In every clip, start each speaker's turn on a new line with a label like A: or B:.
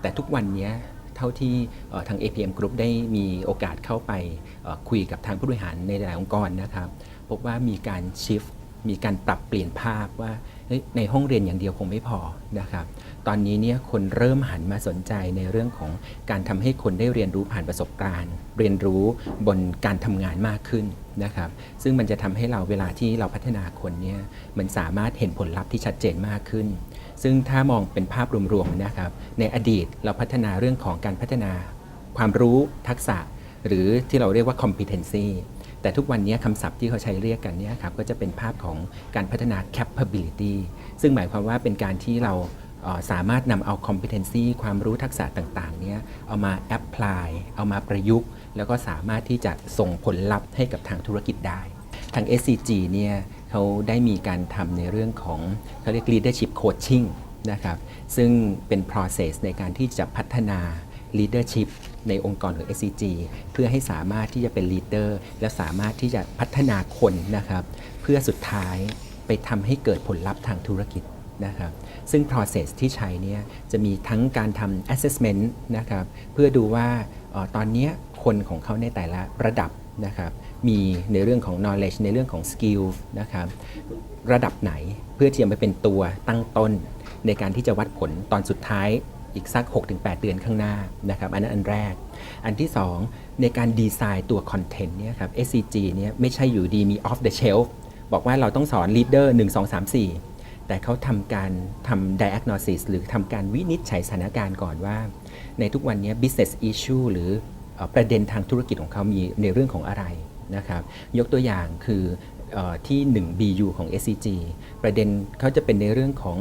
A: แต่ทุกวันนี้เท่าที่เอ่อทาง APM Group ได้มีโอกาสเข้าไปคุยกับทางผู้บริหารในหลายองค์กรนะครับ พบว่ามีการชิฟ มีการปรับเปลี่ยนภาพว่าในห้องเรียนอย่างเดียวคงไม่พอนะครับ ตอนนี้เนี่ยคนเริ่มหันมาสนใจในเรื่องของการทำให้คนได้เรียนรู้ผ่านประสบการณ์ เรียนรู้บนการทำงานมากขึ้นนะครับ ซึ่งมันจะทำให้เราเวลาที่เราพัฒนาคนเนี่ยมันสามารถเห็นผลลัพธ์ที่ชัดเจนมากขึ้น ซึ่งถ้ามองเป็นภาพรวมๆนะครับ ในอดีตเราพัฒนาเรื่องของการพัฒนาความรู้ทักษะ หรือที่เราเรียกว่า competency แต่ทุกวันนี้คำศัพท์ที่เขาใช้เรียกกันเนี่ยครับก็จะเป็นภาพของการพัฒนา capability ซึ่งหมายความว่าเป็นการที่เราสามารถนำเอา competency ความรู้ทักษะต่างๆ เนี่ยเอามา apply เอามาประยุกต์ แล้วก็สามารถที่จะส่งผลลัพธ์ให้กับทางธุรกิจได้ ทาง SCG เนี่ยเขาได้มีการทำในเรื่องของเขาเรียก leadership coaching นะครับ ซึ่งเป็น process ในการที่จะพัฒนา leadership ในองค์กรของ SCG เพื่อให้สามารถที่จะเป็น leader และสามารถที่จะพัฒนาคนนะครับ เพื่อสุดท้ายไปทำให้เกิดผลลัพธ์ทางธุรกิจนะครับ ซึ่ง process ที่ใช้เนี่ยจะมีทั้งการทำ assessment นะครับ เพื่อดูว่าออตอนนี้คนของเขาในแต่ละระดับนะครับ มีในเรื่องของ knowledge ในเรื่องของ skill นะครับ ระดับไหนเพื่อที่จะมาเป็นตัวตั้งต้นในการที่จะวัดผลตอนสุดท้าย อีกสัก 6-8 เดือนข้างหน้านะครับอันนั้นอันแรก อันที่ 2 ในการดีไซน์ตัวคอนเทนต์เนี่ยครับ SCG เนี่ยไม่ใช่อยู่ดีมี off the shelf บอกว่าเราต้องสอน leader 1 2 3 4 แต่เขาทำการทำ diagnosis หรือทำการวินิจฉัยสถานการณ์ก่อนว่า ในทุกวันนี้ business issue หรือประเด็นทางธุรกิจของเขามีในเรื่องของอะไรนะครับยกตัวอย่างคือเออ ที่ 1 BU ของ SCG ประเด็นเขาจะเป็นในเรื่องของ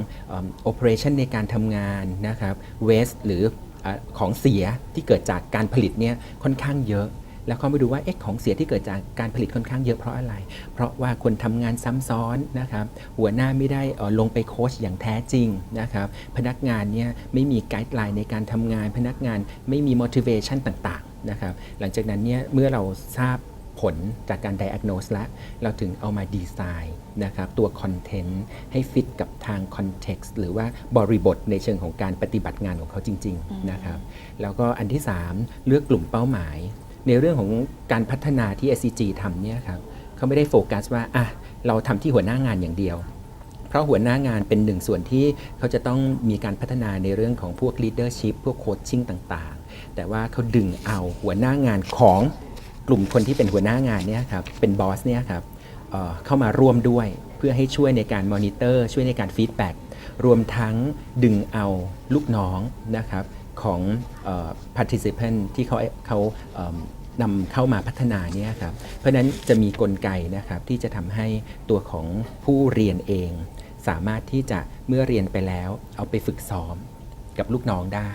A: operation ในการทำงานนะครับ waste หรืออของเสียที่เกิดจากการผลิตเนี่ยค่อนข้างเยอะ แล้วเขาไปดูว่าเอ๊ะของเสียที่เกิดจากการผลิตค่อนข้างเยอะเพราะอะไร เพราะว่าคนทำงานซ้ำซ้อนนะครับหัวหน้าไม่ได้ลงไปโค้ชอย่างแท้จริงนะครับพนักงานเนี่ยไม่มีไกด์ไลน์ในการทำงาน พนักงานไม่มี motivation ต่างๆนะครับหลังจากนั้นเนี่ยเมื่อเราทราบ ผลจากการ diagnose แล้ว เราถึงเอามาดีไซน์นะครับตัวคอนเทนต์ให้ฟิตกับทาง context หรือว่าบริบทในเชิงของการปฏิบัติงานของเขาจริง ๆ นะครับ แล้วก็อันที่ 3 เลือกกลุ่มเป้าหมาย ในเรื่องของการพัฒนาที่ SCG ทำเนี่ยครับเขาไม่ได้โฟกัสว่าอะเราทำที่หัวหน้างานอย่างเดียวเพราะหัวหน้างานเป็นหนึ่งส่วนที่เขาจะต้องมีการพัฒนาในเรื่องของพวก leadership พวกโคชชิ่งต่างๆ แต่ว่าเขาดึงเอาหัวหน้างานของ กลุ่มคนที่เป็นหัวหน้างานเนี่ยครับเป็นบอสเนี่ยครับเอ่อเข้ามาร่วมด้วยเพื่อให้ช่วยในการมอนิเตอร์ ช่วยในการฟีดแบ็กรวมทั้งดึงเอาลูกน้องนะครับของเออ participant ที่เขาเขาเอิ่มนำเข้ามาพัฒนาเนี่ยครับเพราะฉะนั้นจะมีกลไกนะครับที่จะทำให้ตัวของผู้เรียนเอง สามารถที่จะเมื่อเรียนไปแล้ว เอาไปฝึกซ้อมกับลูกน้องได้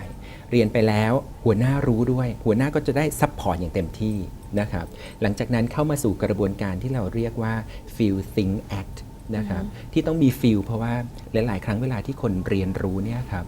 A: เรียนไปแล้วหัวหน้ารู้ด้วย หัวหน้าก็จะได้ซัพพอร์ตอย่างเต็มที่นะครับหลังจากนั้นเข้ามาสู่กระบวนการที่เราเรียกว่า feel think act นะครับที่ต้องมี feel เพราะว่าหลาย ๆ ครั้งเวลาที่คนเรียนรู้เนี่ยครับ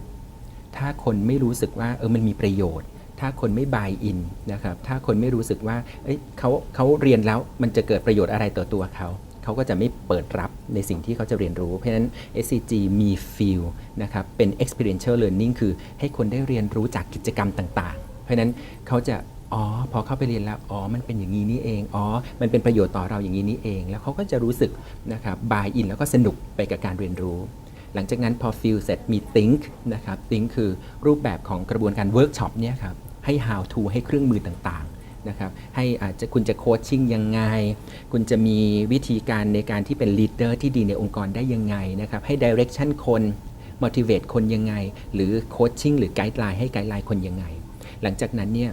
A: ถ้าคนไม่รู้สึกว่าเออมันมีประโยชน์ถ้าคนไม่บายอินนะครับ ถ้าคนไม่รู้สึกว่าเอ้ยเขาเขาเรียนแล้วมันจะเกิดประโยชน์อะไรต่อตัวเขา เขาก็จะไม่เปิดรับในสิ่งที่เขาจะเรียนรู้ เพราะฉะนั้น SCG มี feel นะครับ เป็น experiential learning คือให้คนได้เรียนรู้จากกิจกรรมต่างๆ เพราะฉะนั้นเขาจะอ๋อ พอเข้าไปเรียนแล้ว อ๋อ มันเป็นอย่างนี้นี่เอง อ๋อ มันเป็นประโยชน์ต่อเราอย่างนี้นี่เอง แล้วเขาก็จะรู้สึกนะครับบายอินแล้วก็สนุกไปกับการเรียนรู้ หลังจากนั้นพอ feel เสร็จมี think นะครับ think คือรูปแบบของกระบวนการ workshop เนี่ยครับ ให้ how to ให้เครื่องมือต่างๆ นะครับให้อาจจะคุณจะโคชชิ่งยังไง คุณจะมีวิธีการในการที่เป็น leader ที่ดีในองค์กรได้ยังไงนะครับให้ direction คน motivate คนยังไง หรือ coaching หรือ guideline ให้ guideline คนยังไง หลังจากนั้นเนี่ย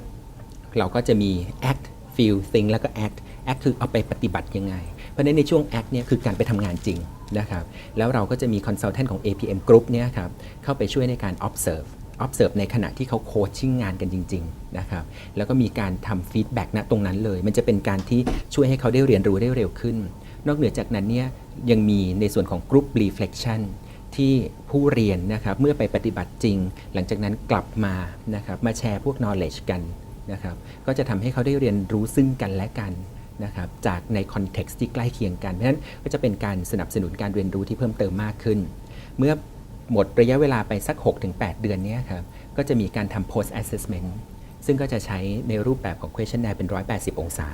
A: เราก็จะมี act feel think แล้วก็ act act คือเอาไปปฏิบัติยังไง เพราะฉะนั้นในช่วง act เนี่ยคือการไปทำงานจริงนะครับแล้วเราก็จะมี consultant ของ APM Group เนี่ยครับเข้าไปช่วยในการ observe observe ในขณะที่เขาโคชชิ่งงานกันจริงๆนะครับแล้วก็มีการทำ feedback ณตรงนั้นเลย มันจะเป็นการที่ช่วยให้เขาได้เรียนรู้ได้เร็วขึ้น นอกเหนือจากนั้นเนี่ยยังมีในส่วนของ group reflection ที่ผู้เรียนนะครับเมื่อไปปฏิบัติจริง หลังจากนั้นกลับมานะครับมาแชร์พวก knowledge กันนะครับก็จะทำให้เขาได้เรียนรู้ซึ่งกันและกันนะครับจากในคอนเท็กซ์ที่ใกล้เคียงกัน เพราะฉะนั้นก็จะเป็นการสนับสนุนการเรียนรู้ที่เพิ่มเติมมากขึ้น เมื่อ หมดระยะเวลาไปสัก 6-8 เดือนนี้ครับก็จะมีการทำ post assessment ซึ่งก็จะใช้ในรูปแบบของ questionnaire เป็น 180 องศา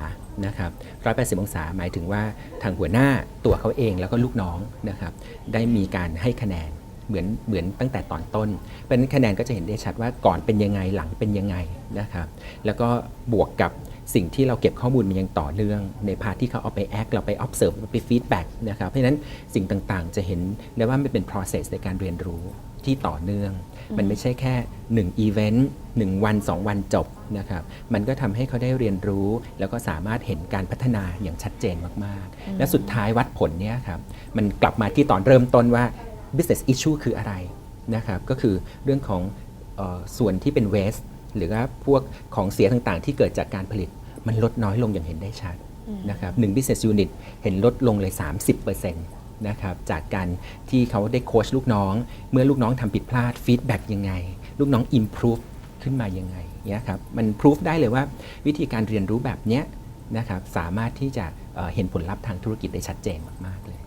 A: นะครับ 180 องศาหมายถึงว่าทางหัวหน้าตัวเขาเองแล้วก็ลูกน้องนะครับ ได้มีการให้คะแนนเหมือนเหมือนตั้งแต่ตอนต้น เพราะฉะนั้นคะแนนก็จะเห็นได้ชัดว่าก่อนเป็นยังไงหลังเป็นยังไงนะครับ แล้วก็บวกกับ สิ่งที่เราเก็บข้อมูลมันยังต่อเนื่อง ในพาร์ทที่เขาเอาไป act เราไป observe ไป feedback นะครับเพราะฉะนั้นสิ่งต่างๆ จะเห็นได้ว่ามันเป็น process ในการเรียนรู้ที่ต่อเนื่อง มันไม่ใช่แค่ 1 event 1 วัน 2 วันจบนะครับมันก็ทำให้เขาได้เรียนรู้ แล้วก็สามารถเห็นการพัฒนาอย่างชัดเจนมากๆ และสุดท้ายวัดผลเนี่ยครับมันกลับมาที่ตอนเริ่มต้นว่า business issue คืออะไรนะครับก็คือเรื่องของเออส่วนที่เป็น waste หรือว่าพวกของเสียต่างๆ ที่เกิดจากการผลิต มันลดน้อยลงอย่างเห็นได้ชัดนะครับหนึ่ง business unit เห็นลดลงเลย 30%นะครับจากการที่เขาได้โค้ชลูกน้อง เมื่อลูกน้องทำผิดพลาด feedback ยังไง ลูกน้อง improve ขึ้นมายังไงเนี่ยครับมันพิสูจได้เลยว่าวิธีการเรียนรู้แบบเนี้ยนะครับสามารถที่จะเอ่อเห็นผลลัพธ์ทางธุรกิจได้ชัดเจนมาก ๆ เลย